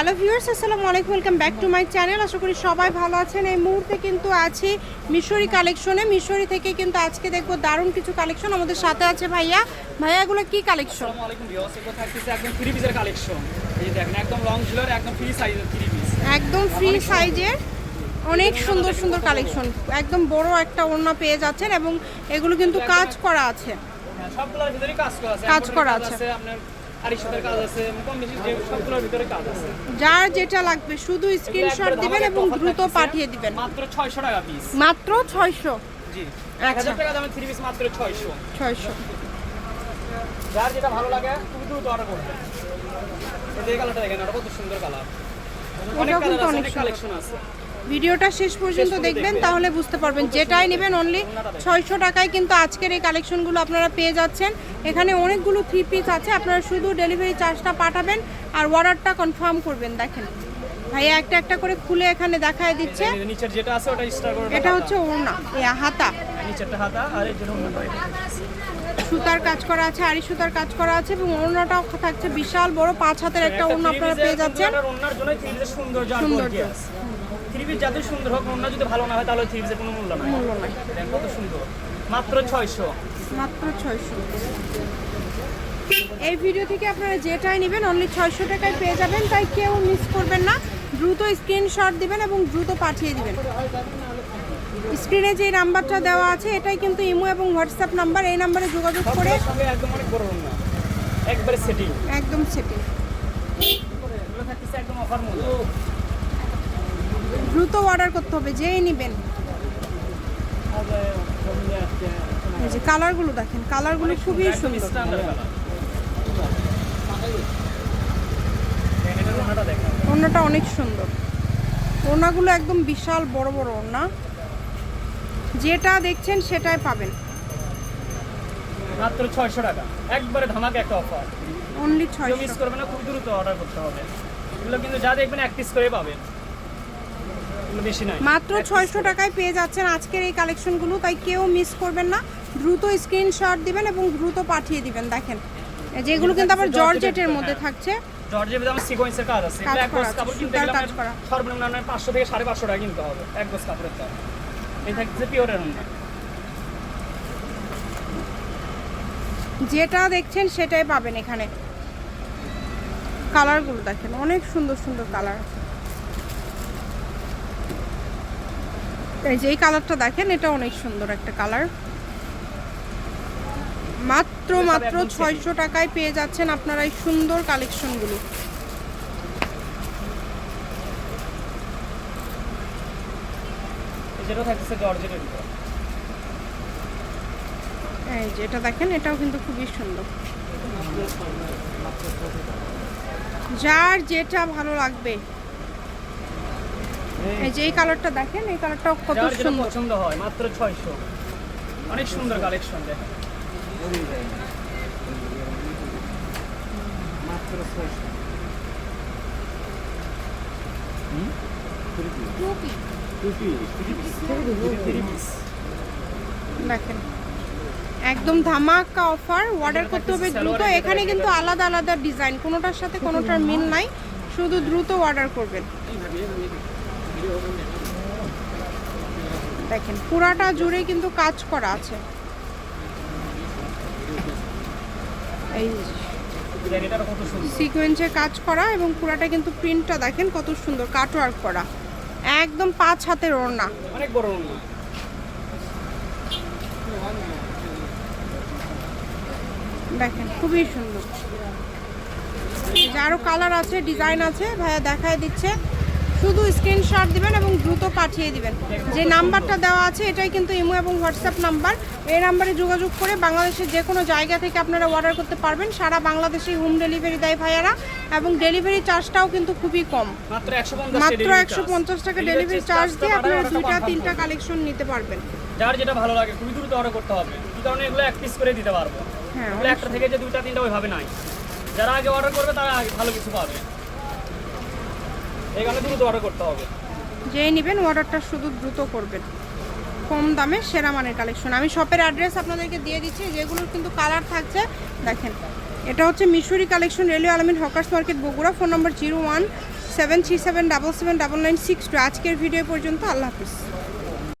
Hello viewers আসসালামু আলাইকুম welcome back to my channel. আশা করি সবাই ভালো আছেন। এই মুহূর্তে কিন্তু আছি মিশরি কালেকশনে। মিশরি থেকে কিন্তু আজকে দেখব দারুণ কিছু কালেকশন আমাদের সাথে আছে ভাইয়া। ভাইয়া এগুলো কি কালেকশন? আসসালামু আলাইকুম ভিউয়ার্স এগুলো থাকতেছে একদম থ্রি পিসের কালেকশন। এই দেখেন একদম লং ঝুলার একদম ফ্রি সাইজের থ্রি পিস একদম ফ্রি সাইজের অনেক সুন্দর। সুন্দর কালেকশন। একদম বড় একটা ওড়না পেয়ে যাচ্ছেন এবং এগুলো কিন্তু কাজ করা আছে। হ্যাঁ সবগুলোর ভিতরে কাজ করা আছে। কাজ করা আছে। আপনার যার যেটা লাগবে শুধু স্ক্রিনশট দিবেন এবং দ্রুত পাঠিয়ে দিবেন। মাত্র ছয়শো টাকা পিস মাত্র ছয়শো? জি। এক হাজার টাকা দামের থ্রি পিস মাত্র ছয়শো। ছয়শো। যার যেটা ভালো লাগে তুমি দ্রুত অর্ডার করবে এই কালারটা দেখেন ওটা কত সুন্দর কালার অনেক কালার আছে অনেক কালেকশন আছে। ভিডিওটা শেষ পর্যন্ত দেখবেন। তাহলে বুঝতে পারবেন। যেটাই নেবেন অনলি ছয়শো টাকায় কিন্তু আজকের এই কালেকশনগুলো আপনারা পেয়ে যাচ্ছেন। এখানে অনেকগুলো থ্রি পিস আছে আপনারা শুধু ডেলিভারি চার্জটা পাঠাবেন আর অর্ডারটা কনফার্ম করবেন দেখেন। ভাইয়া একটা একটা করে খুলে এখানে দেখায় দিচ্ছে। নিচের যেটা আছে ওটা স্টার করে এটা হচ্ছে ওড়না হাতা। নিচেরটা হাতা আর এই জন্য সুতার কাজ করা আছে আড়ি সুতার কাজ করা আছে এবং ওড়নাটাও থাকছে বিশাল বড় পাঁচ হাতের একটা ওড়না আপনারা পেয়ে যাচ্ছেন। ওনার জন্য থ্রি পিসের সৌন্দর্য আর সৌন্দর্য। গর্জিয়াস থ্রি যত সুন্দর হোক ওনার যদি ভালো না হয় তাহলে থ্রি কোনো মূল্য নাই। মূল্য নাই। কত সুন্দর। মাত্র ছয়শো। মাত্র ছয়শো। এই ভিডিও থেকে আপনারা যেটাই নেবেন অনলি ছয়শো টাকায় পেয়ে যাবেন তাই কেউ মিস করবেন না। দ্রুত স্ক্রিনশট দিবেন এবং দ্রুত পাঠিয়ে দিবেন। স্ক্রিনে যে নাম্বারটা দেওয়া আছে এটাই কিন্তু ইমো এবং হোয়াটসঅ্যাপ নাম্বার। এই নাম্বারে যোগাযোগ করে একদম অনেক বড় না। একবারে সেটিং একদম সেটিং একদম অফার মূল্য। দ্রুত অর্ডার করতে হবে যেই নেবেন। যে কালারগুলো দেখেন কালারগুলো খুবই সুন্দর স্ট্যান্ডার্ড কালার এটার ওনাটা দেখেন ওড়নাটা অনেক সুন্দর। ওড়নাগুলো একদম বিশাল বড় বড় ওড়না। যেটা দেখছেন সেটাই পাবেন। মাত্র ছয়শো টাকা। একবারে ধামাকে একটা অফার অনলি ছয়শো। মিস করবে না খুব দ্রুত অর্ডার করতে হবে। এগুলো কিন্তু যা দেখবেন এক পিস করে পাবেন। মাত্র ছয়শো টাকায় পেয়ে যাচ্ছেন আজকের এই কালেকশনগুলো তাই কেউ মিস করবেন না। দ্রুত স্ক্রিনশট দিবেন এবং দ্রুত পাঠিয়ে দিবেন। দেখেন যেগুলো কিন্তু আবার জর্জেটের মধ্যে থাকছে। জর্জের ভিতরে আমার সিকোয়েন্সের কাজ আছে। এক গোছ কাপড় কিনতে গেলে সর্বনিম্ন আপনার পাঁচশো থেকে সাড়ে পাঁচশো টাকা কিনতে হবে এক গোছ কাপড়ের দাম। এই থাকছে পিওরের মধ্যে যেটা দেখছেন সেটাই পাবেন এখানে। কালারগুলো দেখেন অনেক সুন্দর সুন্দর কালার এই যে এই কালারটা দেখেন এটা অনেক সুন্দর একটা কালার মাত্র মাত্র ছয়শো টাকায় পেয়ে যাচ্ছেন আপনারা এই সুন্দর কালেকশনগুলো। এই যেটা যে এটা দেখেন এটাও কিন্তু খুবই সুন্দর। যার যেটা ভালো লাগবে। এই যে এই কালারটা দেখেন এই কালারটাও কত সুন্দর। পছন্দ হয় মাত্র ছয়শো। অনেক সুন্দর কালেকশন দেখেন। দেখেন, একদম ধামাকা অফার অর্ডার করতে হবে দ্রুত। এখানে কিন্তু আলাদা আলাদা ডিজাইন কোনোটার সাথে কোনোটার মিল নাই, শুধু দ্রুত অর্ডার করবেন। দেখেন, পুরাটা জুড়ে কিন্তু কাজ করা আছে। এই কাজ করা এবং পুরাটা কিন্তু প্রিন্টটা দেখেন কত সুন্দর কাট ওয়ার্ক করা। একদম পাঁচ হাতের ওড়না। অনেক বড় না দেখেন খুবই সুন্দর। এই যে আরও কালার আছে ডিজাইন আছে ভাইয়া দেখায় দিচ্ছে। শুধু স্ক্রিনশট দিবেন এবং দ্রুত পাঠিয়ে দিবেন। যে নাম্বারটা দেওয়া আছে এটাই কিন্তু ইমো এবং হোয়াটসঅ্যাপ নাম্বার। এই নাম্বারে যোগাযোগ করে বাংলাদেশের যে কোনো জায়গা থেকে আপনারা অর্ডার করতে পারবেন। সারা বাংলাদেশে হোম ডেলিভারি দেয় ভাইয়ারা এবং ডেলিভারি চার্জটাও কিন্তু খুবই কম। মাত্র একশো পঞ্চাশ টাকা ডেলিভারি চার্জ দিয়ে আপনারা দুইটা তিনটা কালেকশন নিতে পারবেন। যার যেটা ভালো লাগে খুবই দ্রুত অর্ডার করতে হবে। এই কারণে এগুলো এক পিস করে দিতে পারব। হ্যাঁ একটা থেকে যে দুইটা তিনটা ওইভাবে নাই। যারা আগে অর্ডার করবে তারা আগে ভালো কিছু পাবে। কারণে দ্রুত অর্ডার করতে হবে। যেই নেবেন অর্ডারটা শুধু দ্রুত করবেন। কম দামে সেরা মানের কালেকশন। আমি শপের অ্যাড্রেস আপনাদেরকে দিয়ে দিচ্ছি, যেগুলোর কিন্তু কালার থাকছে। দেখেন, এটা হচ্ছে Mishri collection, railway Almin hawkers market, Bogura. Phone number zero one seven three seven double seven double nine six two. আজকের ভিডিও পর্যন্ত, আল্লাহ হাফিজ।